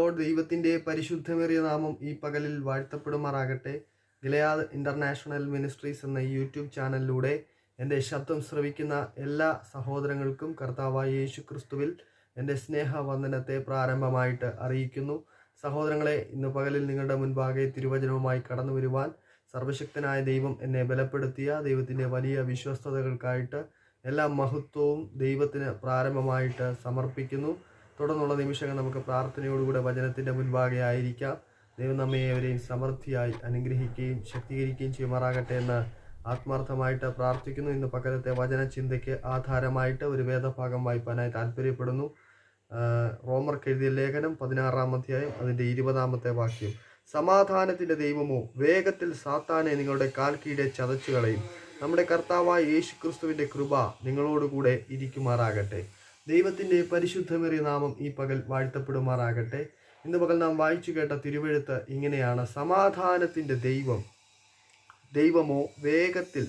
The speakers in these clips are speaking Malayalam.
ലോർഡ് ദൈവത്തിന്റെ പരിശുദ്ധമേറിയ നാമം ഈ പകലിൽ വാഴ്ത്തപ്പെടുമാറാകട്ടെ. ഗിലയാദ് ഇന്റർനാഷണൽ മിനിസ്ട്രീസ് എന്ന യൂട്യൂബ് ചാനലിലൂടെ എന്റെ ശബ്ദം ശ്രവിക്കുന്ന എല്ലാ സഹോദരങ്ങൾക്കും കർത്താവായ യേശു ക്രിസ്തുവിൽ എന്റെ സ്നേഹവന്ദനത്തെ പ്രാരംഭമായിട്ട് അറിയിക്കുന്നു. സഹോദരങ്ങളെ ഇന്ന് പകലിൽ നിങ്ങളുടെ മുൻപാകെ തിരുവചനവുമായി കടന്നു വരുവാൻ സർവശക്തനായ ദൈവം എന്നെ ബലപ്പെടുത്തിയ ദൈവത്തിന്റെ വലിയ വിശ്വസ്തതകൾക്കായിട്ട് എല്ലാ മഹത്വവും ദൈവത്തിന് പ്രാരംഭമായിട്ട് സമർപ്പിക്കുന്നു. തുടർന്നുള്ള നിമിഷങ്ങൾ നമുക്ക് പ്രാർത്ഥനയോടുകൂടെ വചനത്തിന്റെ മുൻപാകെ ആയിരിക്കാം ദൈവം നമ്മെ ഏവരെയും സമൃദ്ധിയായി അനുഗ്രഹിക്കുകയും ശക്തീകരിക്കുകയും ചെയ്യുമാറാകട്ടെ എന്ന് ആത്മാർത്ഥമായിട്ട് പ്രാർത്ഥിക്കുന്നു. ഇന്ന് പകരത്തെ വചന ചിന്തയ്ക്ക് ആധാരമായിട്ട് ഒരു വേദഭാഗം വായിപ്പാനായി താല്പര്യപ്പെടുന്നു. റോമർ എഴുതിയ ലേഖനം പതിനാറാം അധ്യായം അതിന്റെ ഇരുപതാമത്തെ വാക്യം. സമാധാനത്തിന്റെ ദൈവമോ വേഗത്തിൽ സാത്താനെ നിങ്ങളുടെ കാൽ കീഴെ ചതച്ചു കളയും. നമ്മുടെ കർത്താവായ യേശു ക്രിസ്തുവിന്റെ കൃപ നിങ്ങളോടുകൂടെ ഇരിക്കുമാറാകട്ടെ. ദൈവത്തിന്റെ പരിശുദ്ധമേറിയ നാമം ഈ പകൽ വാഴ്ത്തപ്പെടുമാറാകട്ടെ. ഇന്ന് പകൽ നാം വായിച്ചു കേട്ട തിരുവെഴുത്ത് ഇങ്ങനെയാണ്. സമാധാനത്തിന്റെ ദൈവം ദൈവമോ വേഗത്തിൽ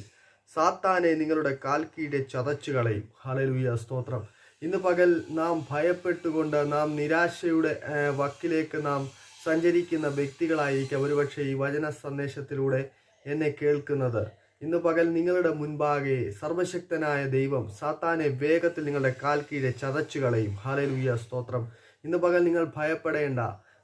സാത്താനെ നിങ്ങളുടെ കാൽ കീഴെ ചതച്ചു കളയും. ഹലലുയ സ്തോത്രം. ഇന്ന് പകൽ നാം ഭയപ്പെട്ടുകൊണ്ട് നാം നിരാശയുടെ വക്കിലേക്ക് നാം സഞ്ചരിക്കുന്ന വ്യക്തികളായിരിക്കാം ഒരുപക്ഷെ ഈ വചന സന്ദേശത്തിലൂടെ എന്നെ കേൾക്കുന്നത്. ഇന്ന് പകൽ നിങ്ങളുടെ മുൻപാകെ സർവശക്തനായ ദൈവം സാത്താനെ വേഗത്തിൽ നിങ്ങളുടെ കാൽ കീഴെ ചതച്ചു കളയും. ഹാലലുയ സ്തോത്രം. ഇന്ന് പകൽ നിങ്ങൾ ഭയപ്പെടേണ്ട.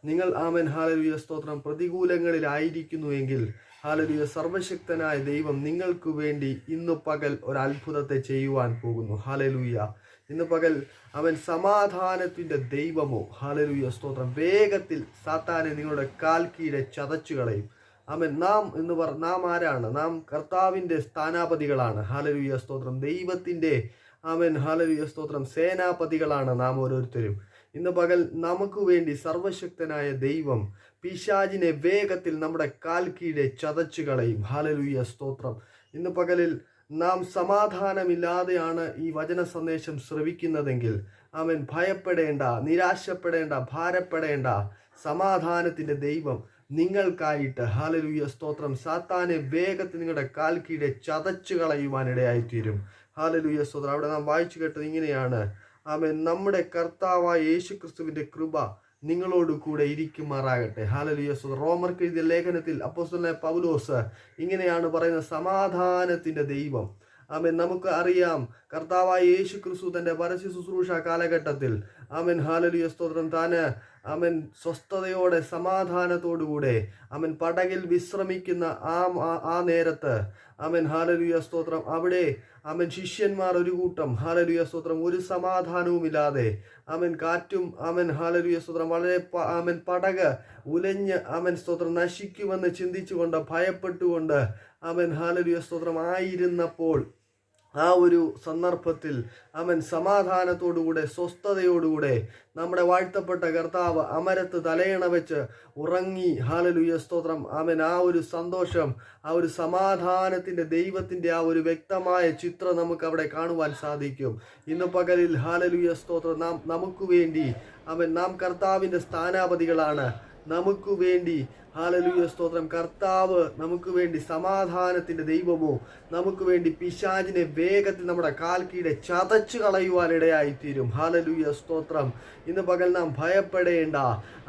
നിങ്ങൾ ആമൻ ഹാലലുയ സ്തോത്രം. പ്രതികൂലങ്ങളിലായിരിക്കുന്നുവെങ്കിൽ ഹാലലുയ സർവശക്തനായ ദൈവം നിങ്ങൾക്ക് വേണ്ടി ഇന്ന് പകൽ ഒരു അത്ഭുതത്തെ ചെയ്യുവാൻ പോകുന്നു. ഹാലലുയ ഇന്ന് പകൽ അവൻ സമാധാനത്തിന്റെ ദൈവമോ? ഹാലലുയ സ്തോത്രം. വേഗത്തിൽ സാത്താനെ നിങ്ങളുടെ കാൽ കീഴെ ചതച്ചു കളയും. ആമൻ. നാം എന്ന് പറ നാം ആരാണ്? നാം കർത്താവിന്റെ സ്ഥാനാപതികളാണ്. ഹാലരുയ സ്തോത്രം. ദൈവത്തിന്റെ ആമൻ ഹാലരുയ സ്തോത്രം. സേനാപതികളാണ് നാം ഓരോരുത്തരും. ഇന്ന് പകൽ നമുക്ക് വേണ്ടി സർവശക്തനായ ദൈവം പിശാജിനെ വേഗത്തിൽ നമ്മുടെ കാൽ കീഴെ ചതച്ചു കളയും. ഹാലലുയ സ്തോത്രം. ഇന്ന് പകലിൽ നാം സമാധാനമില്ലാതെയാണ് ഈ വചന സന്ദേശം ശ്രവിക്കുന്നതെങ്കിൽ അവൻ ഭയപ്പെടേണ്ട നിരാശപ്പെടേണ്ട ഭാരപ്പെടേണ്ട സമാധാനത്തിന്റെ ദൈവം നിങ്ങൾക്കായിട്ട് ഹാലലുയ സ്തോത്രം. സാത്താനെ വേഗത്തിൽ നിങ്ങളുടെ കാൽക്കീടെ ചതച്ചു ചതച്ചു കളയുവാനിടയായിത്തീരും ഹാലലുയ സ്തോത്രം. അവിടെ നാം വായിച്ചു കേട്ടത് ഇങ്ങനെയാണ്. ആമേ നമ്മുടെ കർത്താവായ യേശു ക്രിസ്തുവിന്റെ കൃപ നിങ്ങളോട് കൂടെ ഇരിക്കുമാറാകട്ടെ. ഹാലലൂയ സ്തോത്രം. റോമർക്ക് എഴുതിയ ലേഖനത്തിൽ അപ്പോസ്തലനായ പൗലോസ് ഇങ്ങനെയാണ് പറയുന്നത്. സമാധാനത്തിന്റെ ദൈവം ആമൻ. നമുക്ക് അറിയാം കർത്താവായ യേശു ക്രിസ്തു തന്റെ പരസ്യ ശുശ്രൂഷ കാലഘട്ടത്തിൽ. ആമൻ. ഹാലലിയ. സ്തോത്രം. താന് അവൻ സ്വസ്ഥതയോടെ സമാധാനത്തോടുകൂടെ അവൻ പടകിൽ വിശ്രമിക്കുന്ന ആ ആ- നേരത്ത് അവൻ ഹാലലുയ. സ്തോത്രം. അവിടെ അവൻ ശിഷ്യന്മാർ ഒരു കൂട്ടം. ഹാലലുയ. സ്തോത്രം. ഒരു സമാധാനവുമില്ലാതെ അവൻ കാറ്റും അവൻ ഹാലലുയ. സ്തോത്രം. വളരെ അമൻ പടക ഉലഞ്ഞ് അവൻ സ്തോത്രം നശിക്കുമെന്ന് ചിന്തിച്ചുകൊണ്ട് ഭയപ്പെട്ടുകൊണ്ട് അവൻ ഹാലലുയ. സ്തോത്രം ആയിരുന്നപ്പോൾ ആ ഒരു സന്ദർഭത്തിൽ അവൻ സമാധാനത്തോടുകൂടെ സ്വസ്ഥതയോടുകൂടെ നമ്മുടെ വാഴ്ത്തപ്പെട്ട കർത്താവ് അമരത്ത് തലയണ വെച്ച് ഉറങ്ങി. ഹാലലുയ സ്തോത്രം. അവൻ ആ ഒരു സന്തോഷം ആ ഒരു സമാധാനത്തിന്റെ ദൈവത്തിന്റെ ആ ഒരു വ്യക്തമായ ചിത്രം നമുക്ക് അവിടെ കാണുവാൻ സാധിക്കും. ഇന്ന് പകലിൽ ഹാലലുയ സ്തോത്രം. നാം നമുക്ക് വേണ്ടി അവൻ നാം കർത്താവിന്റെ സ്ഥാനാപതികളാണ്. നമുക്ക് വേണ്ടി ഹാലലുയ സ്തോത്രം. കർത്താവ് നമുക്ക് വേണ്ടി സമാധാനത്തിന്റെ ദൈവമോ നമുക്ക് വേണ്ടി പിശാചിനെ വേഗത്തിൽ നമ്മുടെ കാൽക്കീടെ ചതച്ചു കളയുവാനിടയായിത്തീരും ഹാലലുയ സ്തോത്രം. ഇന്ന് പകൽ നാം ഭയപ്പെടേണ്ട.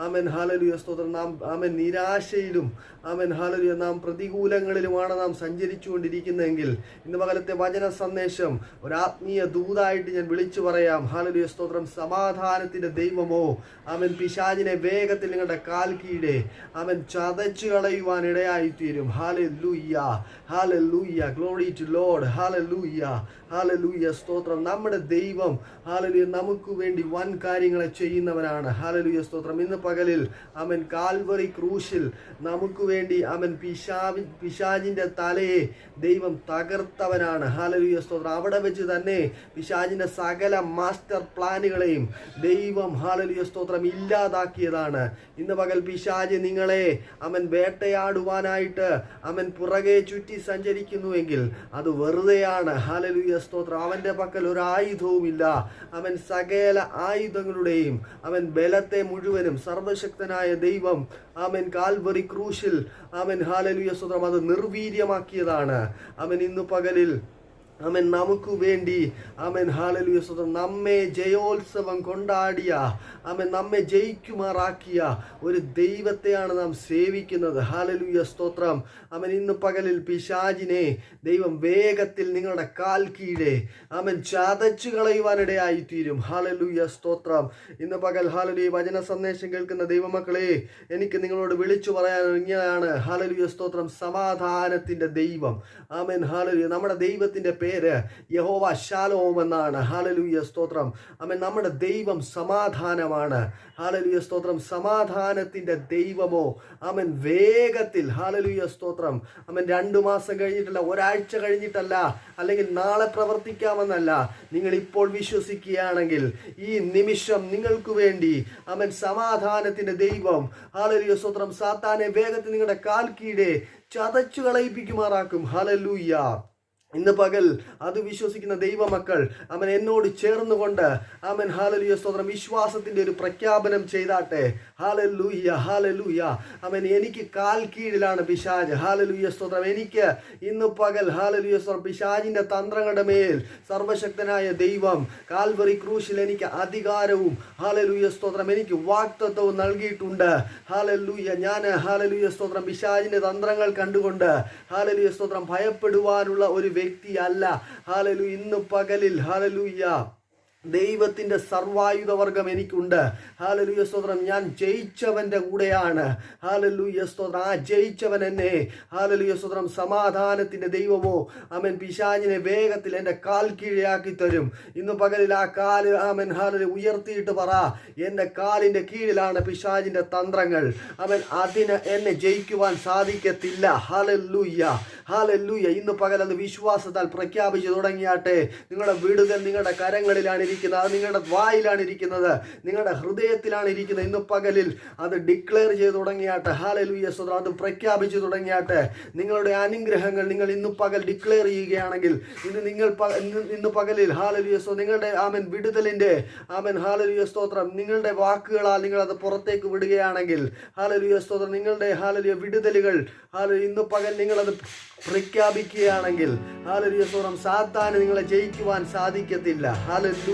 ആമൻ ഹാലലുയ സ്തോത്രം. നാം ആമൻ നിരാശയിലും ആമൻ ഹാലലുയ നാം പ്രതികൂലങ്ങളിലുമാണ് നാം സഞ്ചരിച്ചു കൊണ്ടിരിക്കുന്നതെങ്കിൽ ഇന്ന് പകലത്തെ വചന സന്ദേശം ഒരാത്മീയ ദൂതായിട്ട് ഞാൻ വിളിച്ചു പറയാം. ഹാലലുയ സ്തോത്രം. സമാധാനത്തിന്റെ ദൈവമോ അമൻ പിശാജിനെ വേഗത്തിൽ നിങ്ങളുടെ കാൽക്കീടെ കീഴെ ചതച്ചു കളയുവാൻ ഇടയായിത്തീരും. ഹാല ലൂയ്യ ഗ്ലോറി ടു ലോഡ് ഹാല ലൂയ്യ ഹാല ലൂയ്യ സ്തോത്രം. നമ്മുടെ ദൈവം ഹാലലുയ നമുക്ക് വേണ്ടി വൻ കാര്യങ്ങളെ ചെയ്യുന്നവനാണ്. ഹാലലുയ സ്തോത്രം. ഇന്ന് പകലിൽ അവൻ കാൽവറി ക്രൂശിൽ നമുക്ക് വേണ്ടി അവൻ പിശാവി പിശാജിന്റെ തലയെ ദൈവം തകർത്തവനാണ്. ഹാലലുയ സ്തോത്രം. അവിടെ വെച്ച് തന്നെ പിശാജിന്റെ സകല മാസ്റ്റർ പ്ലാനുകളെയും ദൈവം ഹാലലുയ സ്തോത്രം ഇല്ലാതാക്കിയതാണ്. ഇന്ന് പകൽ പിശാജ് നിങ്ങളെ അവൻ വേട്ടയാടുവാനായിട്ട് അവൻ പുറകെ ചുറ്റി സഞ്ചരിക്കുന്നുവെങ്കിൽ അത് വെറുതെയാണ്. ഹാലലുയ സ്തോത്രം. അവന്റെ പക്കൽ ഒരു ആയുധവുമില്ല. അവൻ സകല ആയുധങ്ങളുടെയും അവൻ ബലത്തെ മുഴുവനും സർവശക്തനായ ദൈവം അവൻ കാൽവറി ക്രൂശിൽ അവൻ ഹാലലുയ സ്തോത്രം അത് നിർവീര്യമാക്കിയതാണ്. അവൻ ഇന്ന് പകലിൽ അവൻ നമുക്ക് വേണ്ടി ആമേൻ ഹാലലുയ സ്വതം നമ്മെ ജയോത്സവം കൊണ്ടാടിയ ആമേൻ നമ്മെ ജയിക്കുമാറാക്കിയ ഒരു ദൈവത്തെയാണ് നാം സേവിക്കുന്നത്. ഹാലലുയ സ്തോത്രം. ആമൻ ഇന്ന് പകലിൽ പിശാജിനെ ദൈവം വേഗത്തിൽ നിങ്ങളുടെ കാൽ കീഴെ ആമൻ ചതച്ചു കളയുവാനിടയായി തീരും ഹാലലുയ സ്തോത്രം. ഇന്ന് പകൽ ഹാലലുയ വചന സന്ദേശം കേൾക്കുന്ന ദൈവമക്കളെ എനിക്ക് നിങ്ങളോട് വിളിച്ചു പറയാൻ ഇങ്ങനെയാണ് ഹാലലുയ സ്തോത്രം. സമാധാനത്തിന്റെ ദൈവം. ആമൻ ഹാലലുയ നമ്മുടെ ദൈവത്തിന്റെ പേര് യഹോവ ശാലോം എന്നാണ്. ഹാലലുയ സ്തോത്രം. അമ്മ നമ്മുടെ ദൈവം സമാധാനമാണ്. ഹാലലുയ സ്തോത്രം. സമാധാനത്തിന്റെ ദൈവമോ? അവൻ വേഗത്തിൽ. ഹാലലുയ സ്തോത്രം. അവൻ രണ്ടു മാസം കഴിഞ്ഞിട്ടല്ല ഒരാഴ്ച കഴിഞ്ഞിട്ടല്ല അല്ലെങ്കിൽ നാളെ പ്രവർത്തിക്കാമെന്നല്ല നിങ്ങൾ ഇപ്പോൾ വിശ്വസിക്കുകയാണെങ്കിൽ ഈ നിമിഷം നിങ്ങൾക്ക് വേണ്ടി അവൻ സമാധാനത്തിന്റെ ദൈവം ഹാലലുയ സ്തോത്രം. സാത്താനെ വേഗത്തിൽ നിങ്ങളുടെ കാൽ കീഴെ ചതച്ചു കളയിപ്പിക്കുമാറാക്കും. ഹാലലൂയ്യ ഇന്ന് പകൽ അത് വിശ്വസിക്കുന്ന ദൈവമക്കൾ അവൻ എന്നോട് ചേർന്നുകൊണ്ട് അവൻ ഹാലലുയ സ്തോത്രം വിശ്വാസത്തിന്റെ ഒരു പ്രഖ്യാപനം ചെയ്താട്ടെ. ഹാലലൂയ്യ ഹാലലൂയ്യ അവൻ എനിക്ക് കാൽ കീഴിലാണ് പിശാജ്. ഹാലലൂയ സ്തോത്രം എനിക്ക് ഇന്ന് പകൽ ഹാലലുയ സ്തോത്രം പിശാജിന്റെ തന്ത്രങ്ങളുടെ മേൽ സർവശക്തനായ ദൈവം കാൽവറി ക്രൂശിൽ എനിക്ക് അധികാരവും ഹാലലൂയ സ്തോത്രം എനിക്ക് വാക്തത്വവും നൽകിയിട്ടുണ്ട്. ഹാലലൂയ ഞാൻ ഹാലലൂയ സ്തോത്രം പിശാജിന്റെ തന്ത്രങ്ങൾ കണ്ടുകൊണ്ട് ഹാലലൂയ സ്തോത്രം ഭയപ്പെടുവാനുള്ള ഒരു വ്യക്തിയല്ല. ഹാലലു ഇന്ന് പകലിൽ. ഹാലലൂയ ദൈവത്തിന്റെ സർവായുധവർഗം എനിക്കുണ്ട്. ഹാലലുയ സ്തോത്രം. ഞാൻ ജയിച്ചവന്റെ കൂടെയാണ്. ഹാലലുയ സ്തോത്രം. ആ ജയിച്ചവൻ എന്നെ. ഹാലലുയ സ്തോത്രം. സമാധാനത്തിന്റെ ദൈവമോ? അവൻ പിശാഞ്ഞിനെ വേഗത്തിൽ എന്റെ കാൽ കീഴാക്കി തരും. ഇന്ന് പകലിൽ ആ കാൽ അവൻ ഹാലലു ഉയർത്തിയിട്ട് പറ. എന്റെ കാലിന്റെ കീഴിലാണ് പിശാജിന്റെ തന്ത്രങ്ങൾ. അവൻ അതിന് എന്നെ ജയിക്കുവാൻ സാധിക്കത്തില്ല. ഹാലല്ലൂയ്യ ഹാലല്ലൂയ്യ ഇന്ന് പകൽ അത് വിശ്വാസത്താൽ പ്രഖ്യാപിച്ചു തുടങ്ങിയാട്ടെ. നിങ്ങളുടെ വീടുകൾ നിങ്ങളുടെ കരങ്ങളിലാണ് ഇരിക്കുന്നത്. അത് നിങ്ങളുടെ വായിലാണ് ഇരിക്കുന്നത്. നിങ്ങളുടെ ഹൃദയത്തിലാണ് ഇരിക്കുന്നത്. ഇന്ന് പകലിൽ അത് ഡിക്ലെയർ ചെയ്ത് തുടങ്ങിയാട്ടെ. ഹാലലൂയ സ്വതം അത് പ്രഖ്യാപിച്ചു തുടങ്ങിയാട്ടെ. നിങ്ങളുടെ അനുഗ്രഹങ്ങൾ നിങ്ങൾ ഇന്ന് പകൽ ഡിക്ലെയർ ചെയ്യുകയാണെങ്കിൽ ഇന്ന് നിങ്ങൾ ഇന്ന് പകലിൽ ഹാലലൂയ സ്വ നിങ്ങളുടെ ആമൻ വിടുതലിന്റെ ആമൻ ഹാലലൂയ സ്തോത്രം. നിങ്ങളുടെ വാക്കുകളാൽ നിങ്ങൾ അത് പുറത്തേക്ക് വിടുകയാണെങ്കിൽ ഹാലലൂയ സ്തോത്രം. നിങ്ങളുടെ ഹാലലൂയ വിടുതലുകൾ ഹാല ഇന്ന് പകൽ നിങ്ങളത് പ്രഖ്യാപിക്കുകയാണെങ്കിൽ ഹാലലൂയ സ്തോത്രം. സാത്താൻ നിങ്ങളെ ജയിക്കുവാൻ സാധിക്കത്തില്ല.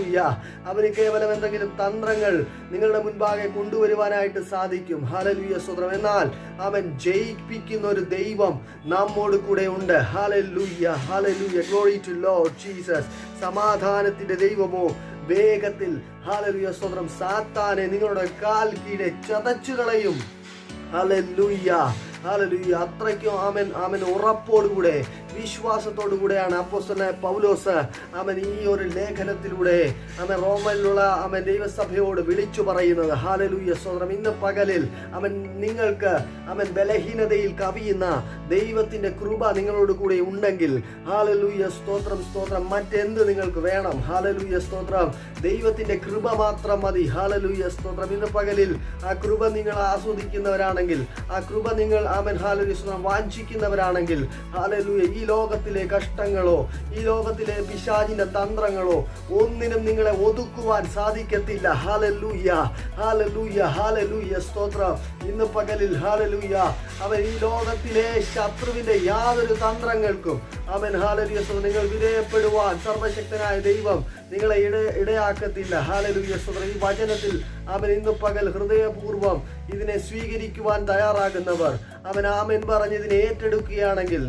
ഹാലലൂയ അവന് കേവലം എന്തെങ്കിലും തന്ത്രങ്ങൾ നിങ്ങളുടെ മുൻപാകെ കൊണ്ടുവരുവാനായിട്ട് സാധിക്കും. ഹാലലൂയ സ്വതം എന്നാൽ അവൻ ജയിപ്പിക്കുന്ന ഒരു ദൈവം നമ്മോട് കൂടെ ഉണ്ട്. Hallelujah hallelujah glory to Lord Jesus സമാധാനത്തിന്റെ ദൈവമോ വേഗത്തിൽ. ഹാലലൂയ സ്വതം സാത്താനെ നിങ്ങളുടെ കാൽ കീഴെ ചതച്ചു കളയും. ഹല്ലേലൂയ ഹാലലൂയ്യ അത്രയ്ക്കും ആമൻ ആമൻ ഉറപ്പോടുകൂടെ വിശ്വാസത്തോടു കൂടെയാണ് അപ്പോസ്തലനായ പൗലോസ് അവൻ ഈ ഒരു ലേഖനത്തിലൂടെ അവൻ റോമനിലുള്ള അവൻ ദൈവസഭയോട് വിളിച്ചു പറയുന്നത്. ഹാലലൂയ സ്വന്തം ഇന്ന് പകലിൽ അവൻ നിങ്ങൾക്ക് അവൻ ബലഹീനതയിൽ കവിയുന്ന ദൈവത്തിന്റെ കൃപ നിങ്ങളോട് കൂടെ ഉണ്ടെങ്കിൽ ഹാലലൂയ സ്തോത്രം സ്തോത്രം. മറ്റെന്ത് നിങ്ങൾക്ക് വേണം? ഹാലലൂയ സ്തോത്രം. ദൈവത്തിന്റെ കൃപ മാത്രം മതി. ഹാലലൂയ സ്തോത്രം. ഇന്ന് പകലിൽ ആ കൃപ നിങ്ങൾ ആസ്വദിക്കുന്നവരാണെങ്കിൽ ആ കൃപ നിങ്ങൾ ആമൻ ഹാലലൂയ സ്തോത്രം വാഞ്ചിക്കുന്നവരാണെങ്കിൽ ഹാലലൂയ ഈ ലോകത്തിലെ കഷ്ടങ്ങളോ ഈ ലോകത്തിലെ പിശാചിന്റെ തന്ത്രങ്ങളോ ഒന്നിനും നിങ്ങളെ ഒതുക്കുവാൻ സാധിക്കത്തില്ല. ഹാലലൂയ ഹാലലൂയ ഹാലലൂയ സ്തോത്രം. ഇന്ന് പകലിൽ ഹാലലൂയ അവൻ ഈ ലോകത്തിലെ ശത്രുവിന്റെ യാതൊരു തന്ത്രങ്ങൾക്കും അവൻ ഹാലലൂയ നിങ്ങൾ വിധേയപ്പെടുവാൻ സർവശക്തനായ ദൈവം നിങ്ങളെ ഇട ഇടയാക്കത്തില്ല. ഹാലലൂയ സ്തോത്രം. ഈ വചനത്തിൽ അവൻ ഇന്ന് പകൽ ഹൃദയപൂർവം ഇതിനെ സ്വീകരിക്കുവാൻ തയ്യാറാകുന്നവർ അവൻ ആമൻ പറഞ്ഞതിനെ ഏറ്റെടുക്കുകയാണെങ്കിൽ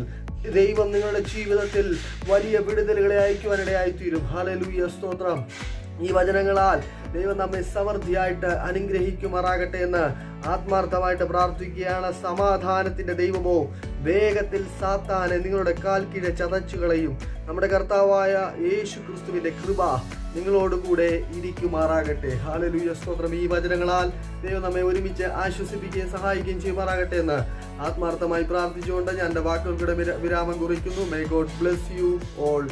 ദൈവം നിങ്ങളുടെ ജീവിതത്തിൽ വലിയ വിടുതലുകളെ അയക്കുവാനിടയായി തീരും ഹാലലൂയ സ്തോത്രം. ഈ വചനങ്ങളാൽ ദൈവം നമ്മെ സമൃദ്ധിയായിട്ട് അനുഗ്രഹിക്കുമാറാകട്ടെ എന്ന് ആത്മാർത്ഥമായിട്ട് പ്രാർത്ഥിക്കുകയാണ്. സമാധാനത്തിന്റെ ദൈവമോ വേഗത്തിൽ സാത്താനെ നിങ്ങളുടെ കാൽ ചതച്ചുകളയും ചതച്ചു നമ്മുടെ കർത്താവായ യേശു ക്രിസ്തുവിന്റെ കൃപ നിങ്ങളോടുകൂടെ ഇരിക്കുമാറാകട്ടെ. ഹാലലൂയ സ്തോത്രം. ഈ വചനങ്ങളാൽ ദൈവം നമ്മെ ഒരുമിച്ച് ആശ്വസിപ്പിക്കുകയും സഹായിക്കുകയും ചെയ്യുമാറാകട്ടെ എന്ന് ആത്മാർത്ഥമായി പ്രാർത്ഥിച്ചുകൊണ്ട് ഞാൻ എന്റെ വാക്കുകൾക്കിടെ വിരാമം കുറിക്കുന്നു. May God bless you all